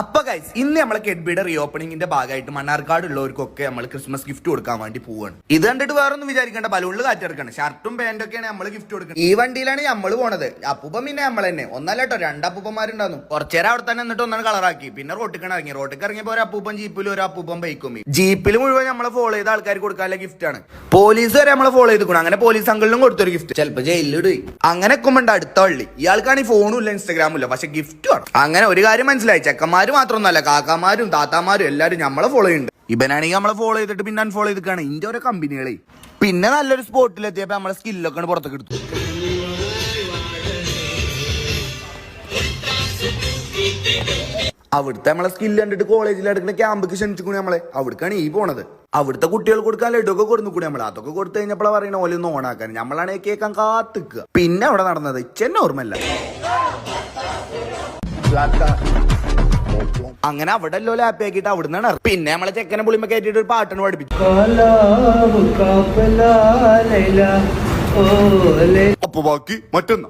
അപ്പൊ ഗൈസ് ഇന്ന് നമ്മളെ കെഡ്ബിയുടെ റീ ഓപ്പണിംഗിന്റെ ഭാഗമായിട്ട് മണ്ണാർക്കാട് ഉള്ളവർക്കൊക്കെ നമ്മൾ ക്രിസ്മസ് ഗിഫ്റ്റ് കൊടുക്കാൻ വേണ്ടി പോവാണ്. ഇത് കണ്ടിട്ട് വേറെ ഒന്നും വിചാരിക്കേണ്ട ബലൂണിൽ കാറ്റെടുക്കണം. ഷർട്ടും പാന്റും ഒക്കെയാണ് നമ്മൾ ഗിഫ്റ്റ് കൊടുക്കുന്നത് ഈ വണ്ടിയിലാണ് നമ്മൾ പോണത്. അപ്പൂപ്പം പിന്നെ നമ്മൾ തന്നെ. ഒന്നല്ല കേട്ടോ രണ്ട് അപ്പൂപ്പന്മാരുണ്ടായിരുന്നു കുറച്ചേരം അവിടെ തന്നെ എന്നിട്ട് ഒന്നാണ് കളറാക്കി പിന്നെ റോട്ടിക്കണ ഇറങ്ങി റോട്ടിക്ക് ഇറങ്ങിയപ്പോ ഒരു അപ്പൂപ്പൻ ജീപ്പിലും ഒരു അപ്പൂപ്പൻ ബൈക്കും ജീപ്പിൽ മുഴുവൻ നമ്മളെ ഫോളോ ചെയ്ത ആൾക്കാർ കൊടുക്കാനുള്ള ഗിഫ്റ്റ് ആണ്. പോലീസ് വരെ നമ്മളെ ഫോളോ ചെയ്തിക്കണം. അങ്ങനെ പോലീസ് അങ്കിളിനും കൊടുത്തൊരു ഗിഫ്റ്റ് ചിലപ്പോ ജയിലിലിടും അങ്ങനെ എക്കുമ്പോണ്ട് അടുത്ത വള്ളി. ഇയാൾക്കാണ് ഈ ഫോണും ഇല്ല ഇൻസ്റ്റാഗ്രാമും ഇല്ല. പക്ഷെ ഗിഫ്റ്റ് ആണ് അങ്ങനെ ഒരു കാര്യം മനസ്സിലായി. ചെക്കന്മാര് മാത്രമൊന്നുമല്ല കാക്കമാരും താത്താമാരും എല്ലാരും നമ്മളെ ഫോളോ ചെയ്യുന്നുണ്ട്. ഇവനാണെങ്കിൽ നമ്മളെ ഫോളോ ചെയ്തിട്ട് പിന്നെ അൺഫോളോ ചെയ്തിട്ടാണ് ഇന്റെ ഓരോ കമ്പനികളെ പിന്നെ നല്ലൊരു സ്പോട്ടിൽ എത്തിയപ്പോ നമ്മളെ സ്കില്ലൊക്കെ പുറത്തേക്ക് എടുത്തു. അവിടുത്തെ നമ്മളെ സ്കില്ല് കണ്ടിട്ട് കോളേജിൽ എടുക്കുന്ന ക്യാമ്പ് ക്ഷണിച്ചു നമ്മളെ. അവിടേക്കാണ് ഈ പോണത്. അവിടുത്തെ കുട്ടികൾ കൊടുക്കാൻ ലഡുക്കെ കൊടുത്തു കൂടി നമ്മൾ അതൊക്കെ കൊടുത്തു കഴിഞ്ഞപ്പോഴാണ് പറയണ പോലെ ഒന്ന് ഓണാക്കാൻ നമ്മളാണ് കേൾക്കാൻ കാത്തിക്കുക. പിന്നെ അവിടെ നടന്നത് ഇച്ചെന്നെ ഓർമ്മല്ല അങ്ങനെ അവിടെ എല്ലോ ലാപ്പി അവിടെ നിന്നാണ് പിന്നെ നമ്മളെ ചെക്കനെ പുളിമ കയറ്റിട്ട് ഒരു പാട്ടിന് പഠിപ്പിച്ചു. അപ്പൊ ബാക്കി മറ്റൊന്ന്.